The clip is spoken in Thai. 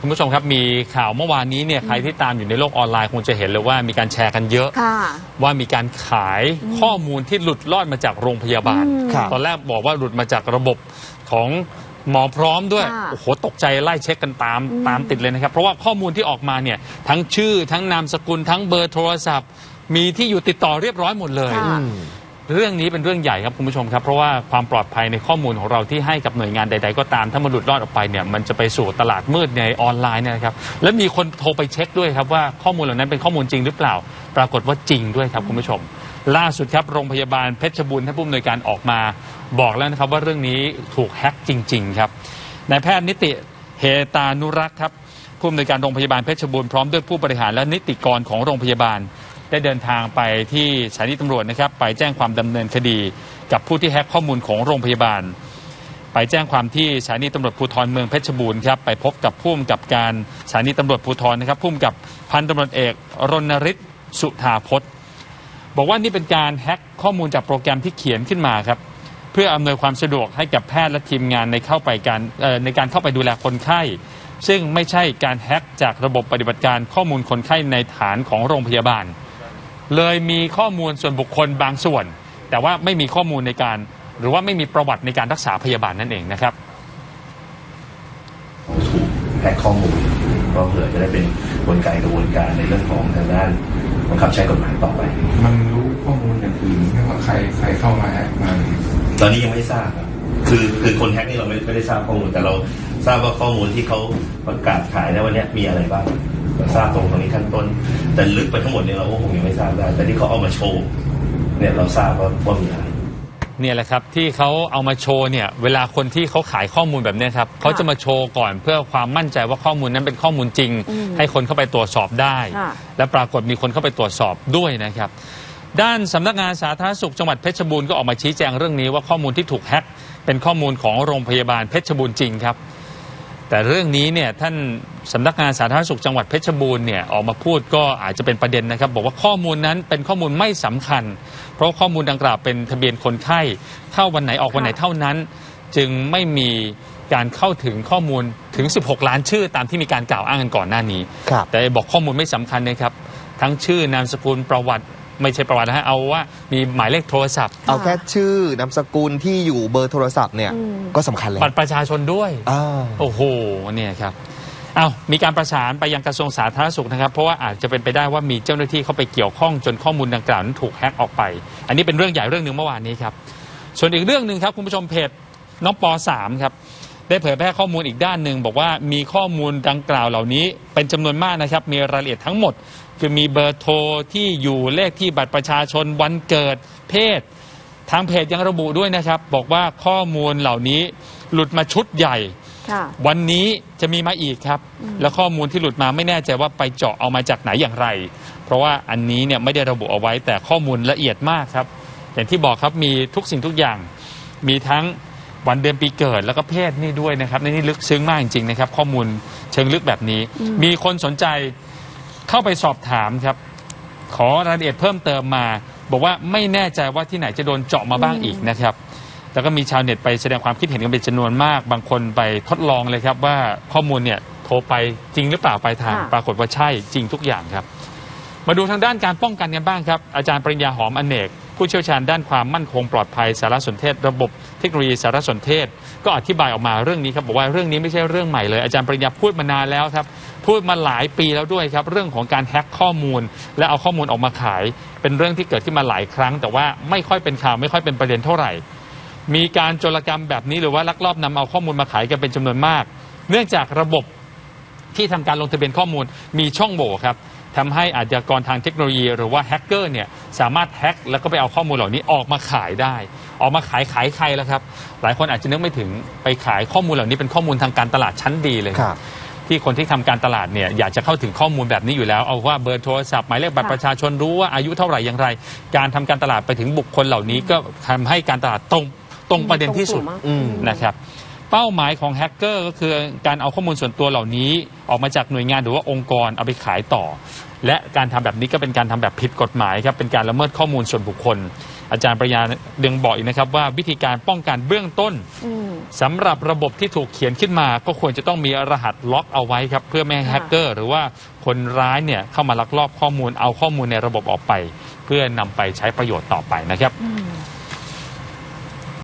คุณผู้ชมครับมีข่าวเมื่อวานนี้เนี่ยใครที่ตามอยู่ในโลกออนไลน์คงจะเห็นเลยว่ามีการแชร์กันเยอะ ค่ะ ว่ามีการขายข้อมูลที่หลุดลอดมาจากโรงพยาบาลอืมครับ ตอนแรกบอกว่าหลุดมาจากระบบของหมอพร้อมด้วยค่ะโอ้โหตกใจไล่เช็คกันตามอืมตามติดเลยนะครับ เพราะว่าข้อมูลที่ออกมาเนี่ยทั้งชื่อทั้งนามสกุลทั้งเบอร์โทรศัพท์ มีที่อยู่ติดต่อเรียบร้อยหมดเลย ค่ะ อืม เรื่องนี้เป็นเรื่องใหญ่ครับคุณผู้ชมครับเพราะว่าความปลอดภัยในข้อมูลของเราที่ให้กับหน่วยงานใด ๆ ก็ตาม ถ้ามันหลุดรอดออกไปเนี่ยมันจะไปสู่ตลาดมืดในออนไลน์เนี่ยนะครับและมีคนโทรไปเช็คด้วยครับว่าข้อมูลเหล่านั้นเป็นข้อมูลจริงหรือเปล่า ปรากฏว่าจริงด้วยครับคุณผู้ชม ล่าสุดครับโรงพยาบาลเพชรบูรณ์ท่านผู้อำนวยการออกมา บอกแล้วนะครับว่าเรื่องนี้ถูกแฮ็กจริง ๆ ครับนายแพทย์นิติเฮตานุรักษ์ครับผู้อำนวยการโรงพยาบาลเพชรบูรณ์พร้อมด้วยผู้บริหารและนิติกรของโรงพยาบาล ได้เดินทางไปที่สถานีตำรวจนะครับ ไปแจ้งความดำเนินคดี กับผู้ที่แฮ็กข้อมูลของโรงพยาบาล ไปแจ้งความที่สถานีตำรวจภูธรเมืองเพชรบูรณ์ครับไปพบกับผู้กำกับการสถานีตำรวจภูธรนะครับผู้กำกับพันตำรวจเอกรณฤทธิ์สุธาพจน์บอกว่านี่เป็นการแฮ็กข้อมูลจากโปรแกรมที่เขียนขึ้นมาครับเพื่ออำนวยความสะดวกให้กับแพทย์และทีมงานในเข้าไปการในการเข้าไปดูแลคนไข้ ซึ่งไม่ใช่การแฮ็กจากระบบปฏิบัติการข้อมูลคนไข้ในฐานของโรงพยาบาล เลยมีข้อมูลส่วนบุคคลบางส่วน แต่ว่าไม่มีข้อมูลในการ หรือว่าไม่มีประวัติในการรักษาพยาบาลนั่นเองนะครับถูกแฮกข้อมูลก็เผื่อจะได้เป็นกลไกกระบวนการในเรื่องของทางด้านบังคับใช้กฎหมายต่อไป มันรู้ข้อมูลอย่างอื่นไหมว่าใครใครเข้ามาแฮกมาตอนนี้ยังไม่ทราบครับคือคือคนแฮกนี่เราไม่ไม่ได้ทราบข้อมูลแต่เราทราบว่าข้อมูลที่เขาประกาศขายในวันเนี้ยมีอะไรบ้าง เราทราบตรงตรงนี้ขั้นต้น แต่ลึกไปทั้งหมดเนี่ยเราก็คงยังไม่ทราบได้ แต่ที่เขาเอามาโชว์เนี่ยเราทราบว่าว่ามีอะไรเนี่ยแหละครับที่เขาเอามาโชว์เนี่ยเวลาคนที่เขาขายข้อมูลแบบเนี้ยครับเขาจะมาโชว์ก่อนเพื่อความมั่นใจว่าข้อมูลนั้นเป็นข้อมูลจริงอืมให้คนเข้าไปตรวจสอบได้ค่ะและปรากฏมีคนเข้าไปตรวจสอบด้วยนะครับ ด้านสำนักงานสาธารณสุขจังหวัดเพชรบูรณ์ก็ออกมาชี้แจงเรื่องนี้ว่าข้อมูลที่ถูกแฮ็กเป็นข้อมูลของโรงพยาบาลเพชรบูรณ์จริงครับ แต่เรื่องนี้เนี่ยท่านสำนักงานสาธารณสุขจังหวัดเพชรบูรณ์เนี่ยออกมาพูดก็อาจจะเป็นประเด็นนะครับ บอกว่าข้อมูลนั้นเป็นข้อมูลไม่สำคัญ เพราะข้อมูลดังกล่าวเป็นทะเบียนคนไข้เข้าวันไหนออกวันไหนเท่านั้น จึงไม่มีการเข้าถึงข้อมูลถึง 16 ล้านชื่อตามที่มีการกล่าวอ้างกันก่อนหน้านี้ครับแต่บอกข้อมูลไม่สำคัญนะครับ ทั้งชื่อนามสกุลประวัติ ไม่ใช่ประวัตินะฮะเอาว่ามีหมายเลขโทรศัพท์ เอาแค่ชื่อนามสกุลที่อยู่เบอร์โทรศัพท์เนี่ยอืมก็สำคัญแล้วบัตรประชาชนด้วย อ่า โอ้โห เนี่ยครับ เอามีการประสานไปยังกระทรวงสาธารณสุขนะครับ เพราะว่าอาจจะเป็นไปได้ว่ามีเจ้าหน้าที่เข้าไปเกี่ยวข้องจนข้อมูลดังกล่าวนั้นถูกแฮ็กออกไป อันนี้เป็นเรื่องใหญ่เรื่องหนึ่งเมื่อวานนี้ครับ ส่วนอีกเรื่องหนึ่งครับคุณผู้ชมเพจน้องป .3 ครับ ได้เผยแพร่ข้อมูลอีกด้านหนึ่งบอกว่ามีข้อมูลดังกล่าวเหล่านี้ เป็นจำนวนมากนะครับ มีรายละเอียดทั้งหมด คือมีเบอร์โทรที่อยู่เลขที่บัตรประชาชนวันเกิดเพศ ทางเพจยังระบุด้วยนะครับ บอกว่าข้อมูลเหล่านี้หลุดมาชุดใหญ่ค่ะวันนี้จะมีมาอีกครับ แล้วข้อมูลที่หลุดมาไม่แน่ใจว่าไปเจาะเอามาจากไหนอย่างไร เพราะว่าอันนี้เนี่ยไม่ได้ระบุเอาไว้แต่ข้อมูลละเอียดมากครับ อย่างที่บอกครับมีทุกสิ่งทุกอย่าง มีทั้ง วันเดือนปีเกิดแล้วก็เพศนี่ด้วยนะครับในนี่ลึกซึ้งมากจริงๆนะครับ ข้อมูลเชิงลึกแบบนี้ มีคนสนใจเข้าไปสอบถามครับ ขอรายละเอียดเพิ่มเติมมา บอกว่าไม่แน่ใจว่าที่ไหนจะโดนเจาะมาบ้างอีกนะครับแล้วก็มีชาวเน็ตไปแสดงความคิดเห็นกันเป็นจำนวนมาก บางคนไปทดลองเลยครับว่าข้อมูลเนี่ยโทรไปจริงหรือเปล่าปลายทางค่ะปรากฏว่าใช่จริงทุกอย่างครับ มาดูทางด้านการป้องกันกันบ้างครับ อาจารย์ปริญญาหอมอเนก ผู้เชี่ยวชาญด้านความมั่นคงปลอดภัยสารสนเทศ ระบบเทคโนโลยีสารสนเทศ ก็อธิบายออกมาเรื่องนี้ครับบอกว่าเรื่องนี้ไม่ใช่เรื่องใหม่เลยอาจารย์ปริญญาพูดมานานแล้วครับพูดมาหลายปีแล้วด้วยครับ เรื่องของการแฮ็กข้อมูล และเอาข้อมูลออกมาขาย เป็นเรื่องที่เกิดขึ้นมาหลายครั้ง แต่ว่าไม่ค่อยเป็นข่าวไม่ค่อยเป็นประเด็นเท่าไหร่ มีการโจรกรรมแบบนี้หรือว่าลักลอบนำเอาข้อมูลมาขายกันเป็นจำนวนมาก เนื่องจากระบบที่ทำการลงทะเบียนข้อมูลมีช่องโหว่ครับ ทำให้อาชญากรทางเทคโนโลยี หรือว่าแฮกเกอร์เนี่ยสามารถแฮ็กแล้วก็ไปเอาข้อมูลเหล่านี้ออกมาขายได้ ออกมาขายขายใครแล้วครับ หลายคนอาจจะนึกไม่ถึงไปขายข้อมูลเหล่านี้เป็นข้อมูลทางการตลาดชั้นดีเลยครับที่คนที่ทำการตลาดเนี่ยอยากจะเข้าถึงข้อมูลแบบนี้อยู่แล้ว เอาว่าเบอร์โทรศัพท์หมายเลขบัตรค่ะประชาชนรู้ว่าอายุเท่าไหร่อย่างไร การทำการตลาดไปถึงบุคคลเหล่านี้ก็ทำให้การตลาดตรงตรงประเด็นที่สุดตรงกลุ่มอืมนะครับ เป้าหมายของแฮกเกอร์ก็คือการเอาข้อมูลส่วนตัวเหล่านี้ ออกมาจากหน่วยงานหรือว่าองค์กรเอาไปขายต่อ และการทำแบบนี้ก็เป็นการทำแบบผิดกฎหมายครับเป็นการละเมิดข้อมูลส่วนบุคคล อาจารย์ประยายังบอกอีกนะครับว่าวิธีการป้องกันเบื้องต้นอืมสำหรับระบบที่ถูกเขียนขึ้นมา ก็ควรจะต้องมีรหัสล็อกเอาไว้ครับเพื่อไม่ให้ค่ะแฮกเกอร์หรือว่าคนร้ายเนี่ยเข้ามาลักลอบข้อมูลเอาข้อมูลในระบบออกไป เพื่อนำไปใช้ประโยชน์ต่อไปนะครับอืม